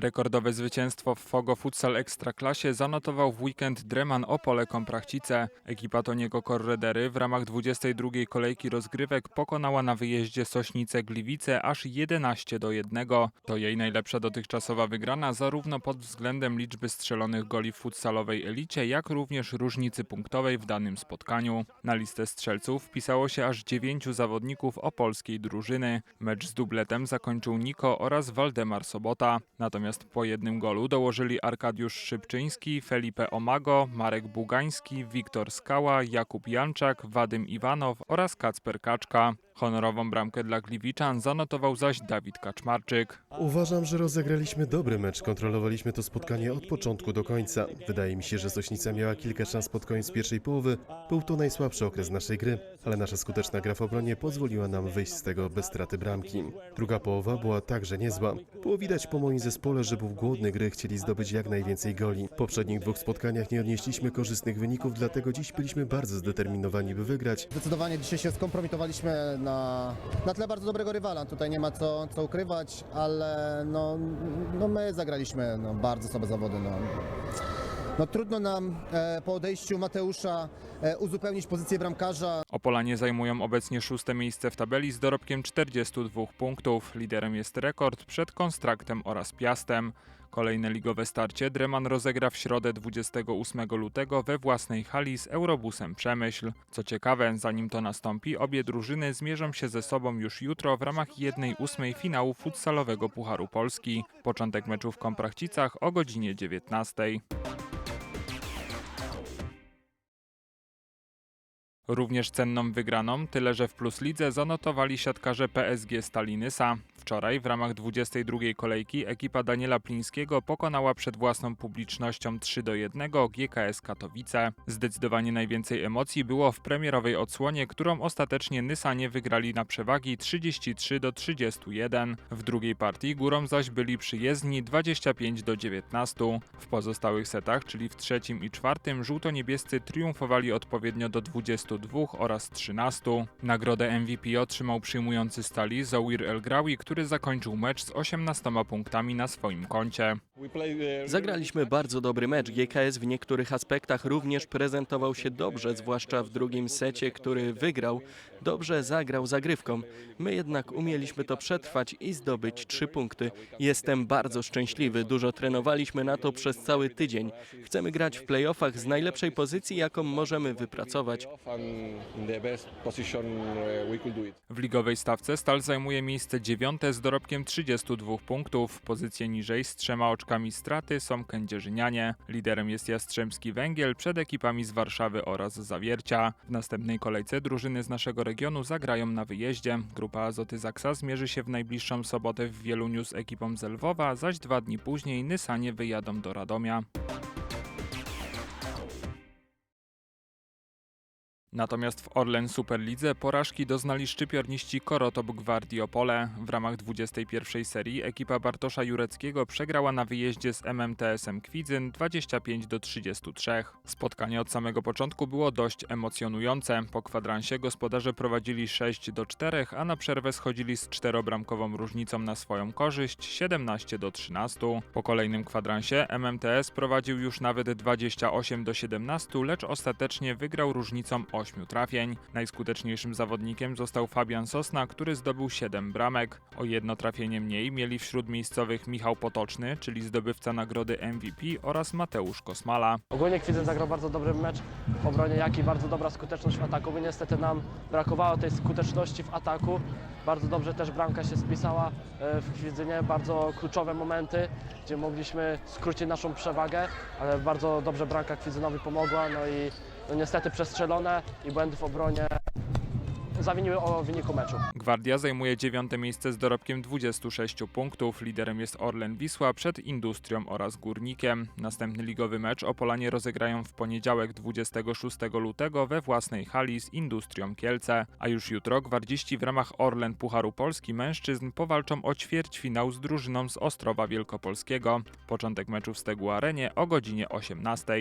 Rekordowe zwycięstwo w Fogo Futsal Ekstraklasie zanotował w weekend Dreman Opole Komprachcice. Ekipa Toniego Korredery w ramach 22 kolejki rozgrywek pokonała na wyjeździe Sośnicę Gliwice aż 11 do 1. To jej najlepsza dotychczasowa wygrana zarówno pod względem liczby strzelonych goli w futsalowej elicie, jak również różnicy punktowej w danym spotkaniu. Na listę strzelców wpisało się aż dziewięciu zawodników opolskiej drużyny. Mecz z dubletem zakończył Niko oraz Waldemar Sobota. Natomiast po jednym golu dołożyli Arkadiusz Szybczyński, Felipe Omago, Marek Bugański, Wiktor Skała, Jakub Janczak, Wadym Iwanow oraz Kacper Kaczka. Honorową bramkę dla Gliwiczan zanotował zaś Dawid Kaczmarczyk. Uważam, że rozegraliśmy dobry mecz, kontrolowaliśmy to spotkanie od początku do końca. Wydaje mi się, że Sośnica miała kilka szans pod koniec pierwszej połowy. Był to najsłabszy okres naszej gry, ale nasza skuteczna gra w obronie pozwoliła nam wyjść z tego bez straty bramki. Druga połowa była także niezła. Było widać po moim zespole, był głodny gry, chcieli zdobyć jak najwięcej goli. W poprzednich dwóch spotkaniach nie odnieśliśmy korzystnych wyników, dlatego dziś byliśmy bardzo zdeterminowani, by wygrać. Zdecydowanie dzisiaj się skompromitowaliśmy na, na tle bardzo dobrego rywala. Tutaj nie ma co, co ukrywać, ale no, no my zagraliśmy no, bardzo słabe zawody. No. No, trudno nam e, po odejściu Mateusza e, uzupełnić pozycję bramkarza. Opolanie zajmują obecnie szóste miejsce w tabeli z dorobkiem 42 punktów. Liderem jest rekord przed Konstraktem oraz Piastem. Kolejne ligowe starcie Dreman rozegra w środę 28 lutego we własnej hali z Eurobusem Przemyśl. Co ciekawe, zanim to nastąpi, obie drużyny zmierzą się ze sobą już jutro w ramach jednej ósmej finału futsalowego Pucharu Polski. Początek meczu w Komprachcicach o godzinie 19. Również cenną wygraną, tyle że w Plus Lidze zanotowali siatkarze PSG Stalinysa. Wczoraj w ramach 22 kolejki ekipa Daniela Plińskiego pokonała przed własną publicznością 3 do 1 GKS Katowice. Zdecydowanie najwięcej emocji było w premierowej odsłonie, którą ostatecznie Nysanie wygrali na przewagi 33 do 31. W drugiej partii górą zaś byli przyjezdni 25 do 19. W pozostałych setach, czyli w trzecim i czwartym, żółto-niebiescy triumfowali odpowiednio do 22 oraz 13. Nagrodę MVP otrzymał przyjmujący stali Zawir El Grawi, który zakończył mecz z 18 punktami na swoim koncie. Zagraliśmy bardzo dobry mecz. GKS w niektórych aspektach również prezentował się dobrze, zwłaszcza w drugim secie, który wygrał. Dobrze zagrał zagrywką. My jednak umieliśmy to przetrwać i zdobyć trzy punkty. Jestem bardzo szczęśliwy. Dużo trenowaliśmy na to przez cały tydzień. Chcemy grać w playoffach z najlepszej pozycji, jaką możemy wypracować. W ligowej stawce Stal zajmuje miejsce dziewiąte z dorobkiem 32 punktów. Pozycję niżej z trzema oczkami straty są kędzierzynianie. Liderem jest Jastrzębski Węgiel przed ekipami z Warszawy oraz Zawiercia. W następnej kolejce drużyny z naszego regionu zagrają na wyjeździe. Grupa Azoty Zaksa zmierzy się w najbliższą sobotę w Wieluniu z ekipą z Lwowa, zaś dwa dni później Nysanie wyjadą do Radomia. Natomiast w Orlen Superlidze porażki doznali szczypiorniści Korotop Gwardii Opole. W ramach 21 serii ekipa Bartosza Jureckiego przegrała na wyjeździe z MMTS-em Kwidzyn 25 do 33. Spotkanie od samego początku było dość emocjonujące. Po kwadransie gospodarze prowadzili 6 do 4, a na przerwę schodzili z czterobramkową różnicą na swoją korzyść 17 do 13. Po kolejnym kwadransie MMTS prowadził już nawet 28 do 17, lecz ostatecznie wygrał różnicą 8 trafień. Najskuteczniejszym zawodnikiem został Fabian Sosna, który zdobył 7 bramek. O jedno trafienie mniej mieli wśród miejscowych Michał Potoczny, czyli zdobywca nagrody MVP oraz Mateusz Kosmala. Ogólnie Kwidzyn zagrał bardzo dobry mecz w obronie, jak i bardzo dobra skuteczność w ataku. My niestety nam brakowało tej skuteczności w ataku. Bardzo dobrze też bramka się spisała e, w Kwidzynie, bardzo kluczowe momenty, gdzie mogliśmy skrócić naszą przewagę, ale bardzo dobrze bramka Kwidzynowi pomogła, no i no niestety przestrzelone i błędy w obronie zawiniły o wyniku meczu. Gwardia zajmuje dziewiąte miejsce z dorobkiem 26 punktów. Liderem jest Orlen Wisła przed Industrią oraz Górnikiem. Następny ligowy mecz Opolanie rozegrają w poniedziałek 26 lutego we własnej hali z Industrią Kielce. A już jutro gwardziści w ramach Orlen Pucharu Polski mężczyzn powalczą o ćwierćfinał z drużyną z Ostrowa Wielkopolskiego. Początek meczu w Stegu Arenie o godzinie 18.